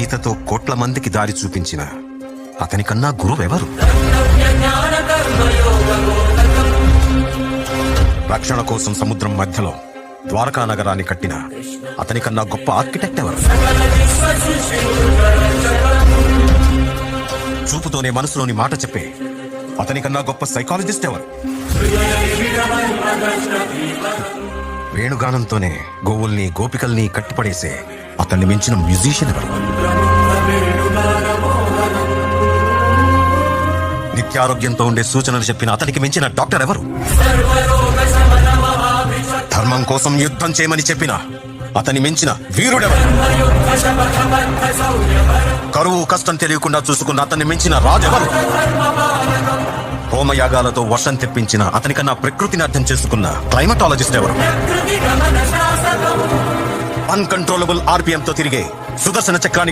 గీతతో కోట్ల మందికి దారి చూపించిన అతనికన్నా గురువెవరు? రక్షణ కోసం సముద్రం మధ్యలో ద్వారకా నగరాన్ని కట్టిన అతనికన్నా గొప్ప ఆర్కిటెక్ట్ ఎవరు? చూపుతోనే మనసులోని మాట చెప్పే అతని కన్నా గొప్ప సైకాలజిస్ట్ ఎవరు? వేణుగానంతోనే గోవుల్ని గోపికల్ని కట్టిపడేసే అతన్ని మించిన మ్యూజిషియన్ ఎవరు? నిత్యారోగ్యంతో ఉండే సూచనలు చెప్పిన అతనికి మించిన డాక్టర్ ఎవరు? ధర్మం కోసం యుద్ధం చేయమని చెప్పిన అతని మించిన వీరుడెవరు? కరువు కష్టం తెలియకుండా చూసుకున్న అతన్ని మించిన రాజెవరు? హోమయాగాలతో వర్షం తెప్పించిన అతనికన్నా ప్రకృతిని అర్థం చేసుకున్న క్లైమటాలజిస్ట్ ఎవరు? అన్కంట్రోలబుల్ ఆర్పిఎం తో తిరిగే సుదర్శన చక్రాన్ని